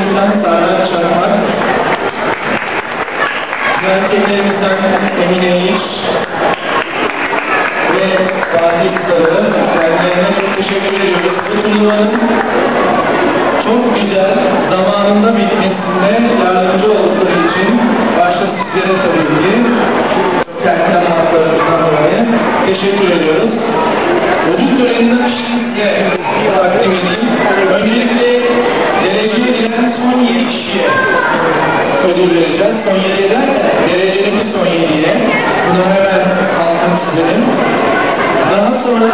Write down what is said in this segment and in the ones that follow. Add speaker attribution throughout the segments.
Speaker 1: erkeklerimizden Serhat Çakmak, erkeklerimizden Emine İş ve Fatih Sarı, kendilerine çok teşekkür ediyoruz. Bu turnuvanın çok güzel, zamanında bitmesinde yardımcı oldukları için başta sizlere tabii ki kendi temaslarınızdan dolayı teşekkür ediyoruz. vereceğiz. Son 7'den derecenin son 7'ye. Bunu hemen altın çizelim. Daha sonra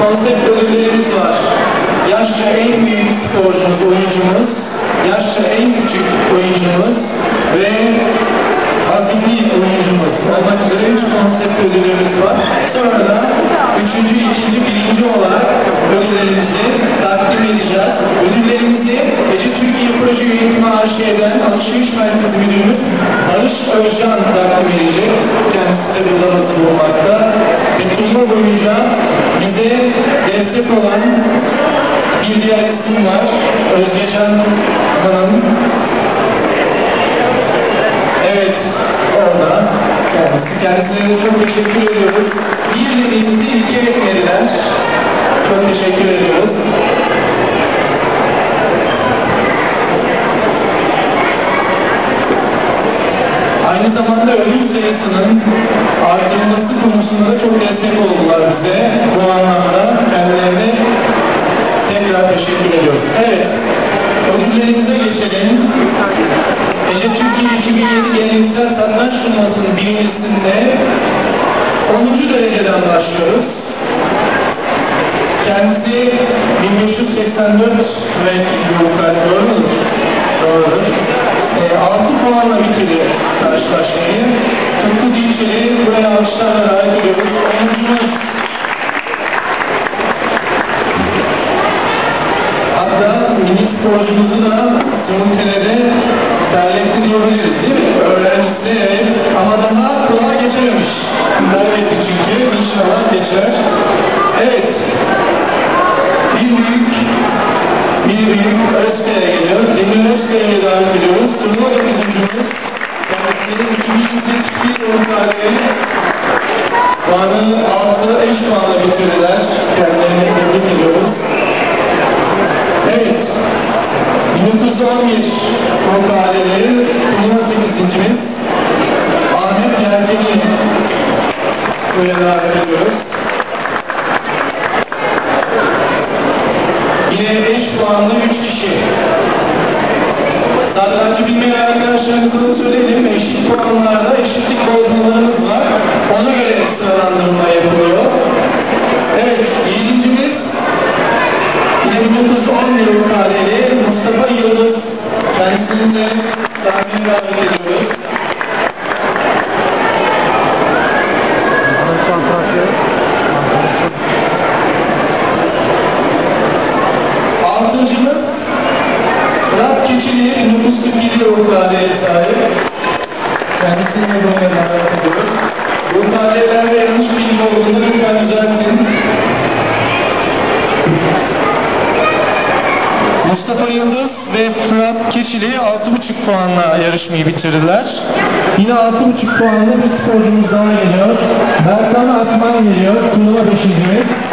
Speaker 1: konsept ödüllerimiz var. Yaşça en büyük sporcumuz, oyuncumuz, yaşça en küçük oyuncumuz ve hafifli oyuncumuz olmak üzere 3 konsept ödüllerimiz var. Sonra da 3. 3 merkezi müdürü Barış Özcan takdim edildi. Kendisi de burada bulunmakta. Çalışma boyunca bize destek olan bir diğer isim var. Özgecan Hanım. Evet, orada. Kendilerine çok teşekkür ediyoruz. Bir dediğimizi iki etmediler. Çok teşekkür ediyoruz. Zamanda ölüm sayısının artırılması konusunda da çok destek oldular bize. Bu anlamda kendilerine tekrar teşekkür ediyorum. Evet, ödüllerimize geçelim. Ece Türkiye 2007 Geleneksel Satranç Turnuvası'nın birincisinde 10. dereceden başlıyoruz. Kendisi 1584 ve Yolkar doğru mudur? Doğrudur. 6 puanla bitirdi karşılaşmayı. Tıpkı Dilşeli buraya alkışlarla davet ediyoruz. 10. Hatta milli sporcumuzu da turnuvada terletsin diyebiliriz değil mi? Öğrencisi evet ama daha kolay geçememiş. Kaybetti çünkü inşallah geçer. Evet. Bir büyük, bir büyük Özkaya geliyor. Demir Özkaya'ya davet ediyoruz. 1911 Korkaleleri Turnuva 8. Ahmet Yergeni böyle davet. Yine 5 puanlı 3 kişi. Zaten bilmeyen arkadaşlarımızı söyleyelim. Eşit puanlarda eşitlik bozmalarımız var. Ona göre sıralandırma yapılıyor. Evet, yedincimiz Yine 1911 tarihli Yıldız kendisini de sahneye davet ediyoruz. Altıncımız Fırat Keçili 1947 yıl tarihe sahip. Kendisini de buraya davet ediyoruz. Bu tarihlerde yanlış bilgi olduğunu lütfen düzeltin. Mustafa Yıldız ve Fırat Keçili 6,5 puanla yarışmayı bitirdiler. Yine 6,5 puanlı bir sporcumuz daha geliyor. Berkan Akman geliyor. Turnuva 5.